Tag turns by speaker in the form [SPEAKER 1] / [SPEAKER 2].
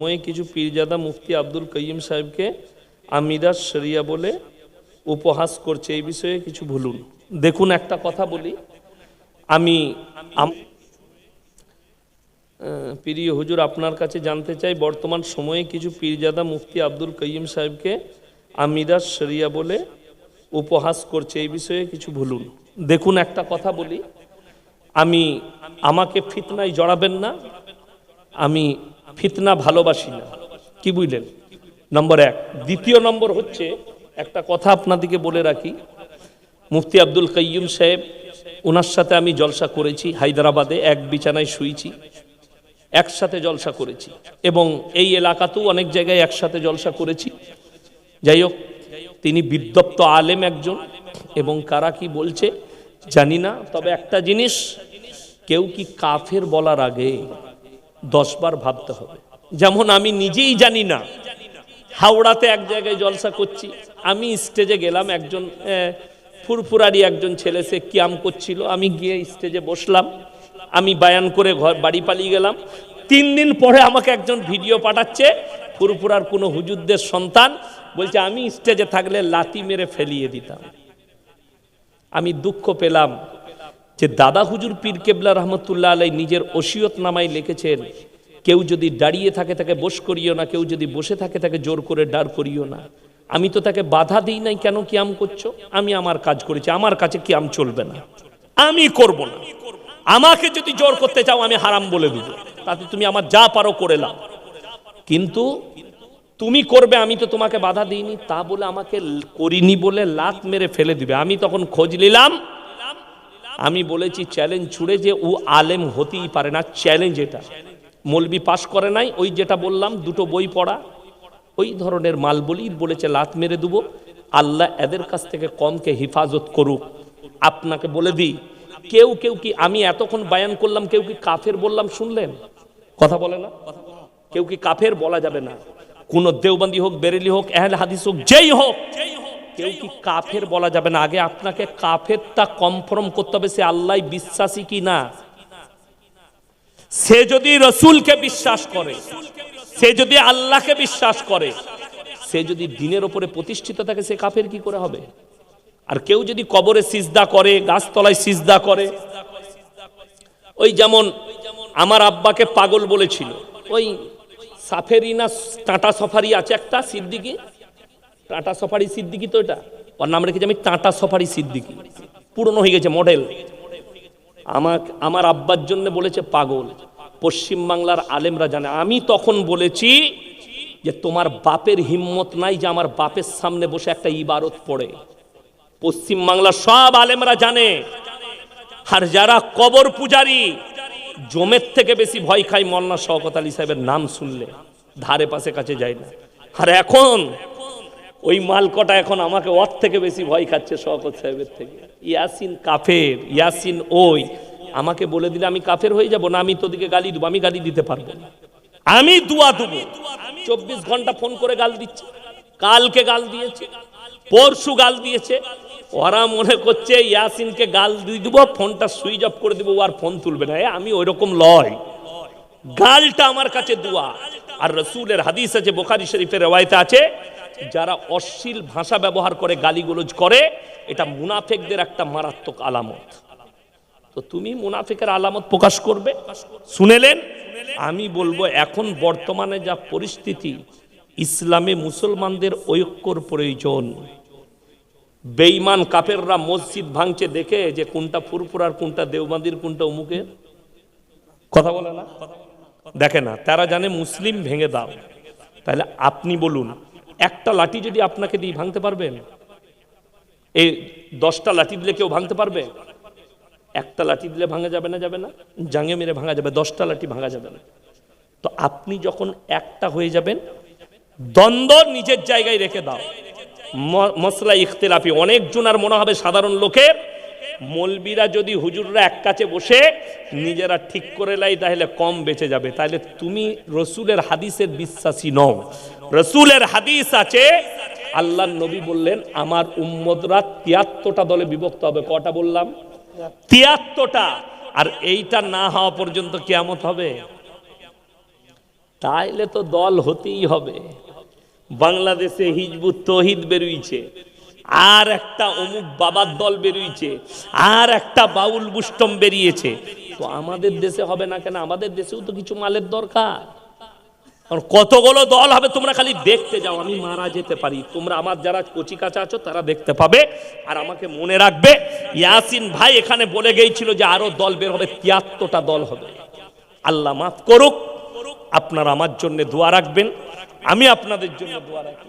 [SPEAKER 1] সময়ে কিছু পীরজাদা মুফতি আব্দুল কয়িম সাহেবকে আমিরাজ শরিয়া বলে উপহাস করছে। এই বিষয়ে কিছু ভুলুন দেখুন, একটা কথা বলি। আমি প্রিয় হুজুর, আপনার কাছে জানতে চাই, বর্তমান সময়ে কিছু পীরজাদা মুফতি আব্দুল কয়িম সাহেবকে আমিরাজ শরিয়া বলে উপহাস করছে। এই বিষয়ে কিছু ভুলুন দেখুন, একটা কথা বলি। আমি আমাকে ফিতনায় জড়াবেন না। আমি ফিতনা ভালোবাসি না। কি বুঝলেন? নম্বর এক। দ্বিতীয় নম্বর হচ্ছে, একটা কথা আপনাদেরকে বলে রাখি। মুফতি আব্দুল কাইয়ুম সাহেব ওনার সাথে আমি জলসা করেছি, হায়দ্রাবাদে এক বিছানায় শুয়েছি একসাথে জলসা করেছি। এবং এই এলাকাতেও অনেক জায়গায় একসাথে জলসা করেছি। যাই হোক, তিনি বিদ্যপ্ত আলেম একজন এবং কারা কি বলছে জানি না, তবে একটা জিনিস, কেউ কি কাফের বলার আগে দশবার ভাবতে হবে। যেমন আমি নিজেই জানি না, হাওড়াতে এক জায়গায় জলসা করছি, আমি স্টেজে গেলাম, একজন ফুরফুরারি একজন ছেলে, সে কিয়াম করছিল, আমি গিয়ে স্টেজে বসলাম, আমি বায়ান করে ঘর, বাড়ি পালিয়ে গেলাম। তিন দিন পরে আমাকে একজন ভিডিও পাঠাচ্ছে, ফুরফুরার কোনো হুজুরদের সন্তান, বলছে, আমি স্টেজে থাকলে লাতি মেরে ফেলিয়ে দিতাম। আমি দুঃখ পেলাম যে দাদা হুজুর পীর কেবলা রহমতুল্লাহ আলাই নিজের ওসিয়ত নামায় লিখেছেন, কেউ যদি দাঁড়িয়ে থাকে তাকে বস করিও না, কেউ যদি বসে থাকে তাকে জোর করে ডার করিও না। আমি তো তাকে বাধা দিই নাই, কেন কিয়াম করছ? আমি আমার কাজ করেছি, আমার কাছে কিয়াম চলবে না। আমি করব না। আমাকে যদি জোর করতে চাও, আমি হারাম বলে দিব। তাতে তুমি আমার যা পারো করে নাও কিন্তু তুমি করবে, আমি তো তোমাকে বাধা দিইনি, তা বলে আমাকে করিনি বলে লাত মেরে ফেলে দিবে। আমি তখন খোঁজ নিলাম আমি বলেছি চ্যালেঞ্জ ছুড়ে যে ও আলেম হতেই পারে না চ্যালেঞ্জ এটা। মলবি পাস করে নাই, ওই যেটা বললাম, দুটো বই পড়া। ওই ধরনের মাল বলি বলেছে লাত মেরে দেবো। আল্লাহ এদের কাছ থেকে কমকে হেফাজত করুক। আপনাকে বলে দিই, কেউ কেউ কি আমি এতক্ষণ বায়ান করলাম, কেউ কি কাফের বললাম, শুনলেন? কথা বলে না? কেউ কি কাফের বলা যাবে না? কোন দেওবন্দি হোক, বেরেলি হোক এহল হাদিস হোক, যেই হোক কেউ কি কাফের বলা যাবে না? আগে আপনাকে কাফেরটা কনফার্ম করতে হবে সে আল্লাহ বিশ্বাসী কি না? সে যদি রসুলকে বিশ্বাস করে, সে যদি আল্লাহকে বিশ্বাস করে, সে যদি দিনের ওপরে প্রতিষ্ঠিত থাকে, সে কাফের কি করে হবে? আর কেউ যদি কবরে সিজদা করে, গাছতলায় সিজদা করে, ওই যেমন আমার আব্বাকে পাগল বলেছিল, ওই সাফেরি না টাটা সফারি আছে একটা, সিদ্দিকি? টাটা সফারি সিদ্দিকি তো এটা? ওর নাম রেখেছি আমি টাটা সফারি সিদ্দিকি। পুরনো হয়ে গেছে মডেল আমার আমার আব্বার জন্য বলেছে পাগল। পশ্চিম বাংলার আলেমরা জানে। আমি তখন বলেছি যে তোমার বাপের হিম্মত নাই যে আমার বাপের সামনে বসে একটা ইবারত পড়ে। পশ্চিম বাংলার সব আলেমরা জানে। আর যারা কবর পূজারি, জমের থেকে বেশি ভয় খায় মল্লা শওকত আলী সাহেবের নাম শুনলে, ধারে পাশে কাছে যায় না। আর এখন ওই মালকটা এখন আমাকে ওর থেকে বেশি ভয় খাচ্ছে শওকত সাহেবের থেকে। ইয়াসিন কাফের, ইয়াসিন ওই। আমাকে বলে দিলে আমি কাফের হয়ে যাব না, আমি তোদিকে গালি দেবো, আমি গালি দিতে পারব আমি দুয়া দেবো। চব্বিশ ঘণ্টা ফোন করে গাল দিচ্ছে। কালকে গাল দিয়েছে, পরশু গাল দিয়েছে। ওরা মনে করছে ইয়াসিনকে গাল দিয়ে দেবো, ফোনটা সুইচ অফ করে দেবো আর ফোন তুলবে না। আমি ওই রকম লয়। গালটা আমার কাছে দুয়া। আর রসুলের হাদিস আছে, বোখারি শরীফের রেওয়ায়তে আছে যারা অশ্লীল ভাষা ব্যবহার করে গালিগুলোজ করে, এটা মুনাফেকদের একটা মারাত্মক আলামত। তো তুমি মুনাফিকের আলামত প্রকাশ করবে? শুনেলেন? আমি বলব, এখন বর্তমানে যা পরিস্থিতি, ইসলামে মুসলমানদের ঐক্যর প্রয়োজন। বেঈমান কাফেররা মসজিদ ভাঙছে দেখে যে কোনটা ফুরফুরার কোনটা দেওবান্দির, কোনটা অমুকের? কথা বলে না? দেখে না। তারা জানে মুসলিম ভেঙে দাও। তাহলে আপনি বলুন একটা লাঠি যদি আপনাকে দিয়ে ভাঙতে পারবেন? এই দশটা লাঠি দিলে কেউ ভাঙতে পারবে? একটা লাঠি দিলে ভাঙা যাবে না যাবে না? জাঙে মেরে ভাঙা যাবে, দশটা লাঠি ভাঙা যাবে না। তো আপনি যখন একটা হয়ে যাবেন, দ্বন্দ্ব নিজের জায়গায় রেখে দাও। মশলা ইখতিলাফি অনেকজন আর মনে হবে সাধারণ লোকের মলবিরা যদি হুজুররা এক কাছে বসে নিজেরা ঠিক করে লাই, তাহলে কম বেঁচে যাবে। তাহলে তুমি রসুলের হাদিসের বিশ্বাসী নও। রসুলের হাদিস আছে আল্লাহ নবী বললেন, আমার উম্মদরা তিয়াত্তরটা দলে বিভক্ত হবে। কটা বললাম? তিয়াত্তরটা। আর এইটা না হওয়া পর্যন্ত কেয়ামত হবে? তাইলে তো দল হতেই হবে। বাংলাদেশে হিজবুত তহিদ বেরুইছে। আর একটা অমুক বাবার দল বেরিয়েছে আর একটা বাউল বুষ্টম বেরিয়েছে। তো আমাদের দেশে হবে না কেন? আমাদের দেশেও তো কিছু মালের দরকার। কতগুলো দল হবে তোমরা খালি দেখতে যাও, আমি মারা যেতে পারি। তোমরা আমার যারা কচি কাঁচা আছো, তারা দেখতে পাবে। আর আমাকে মনে রাখবে, ইয়াসিন ভাই এখানে বলে গিয়েছিল যে আরও দল বের হবে, তিয়াত্তরটা দল হবে। আল্লাহ মাফ করুক, আপনারা আমার জন্য দোয়া রাখবেন, আমি আপনাদের জন্য দোয়া রাখি।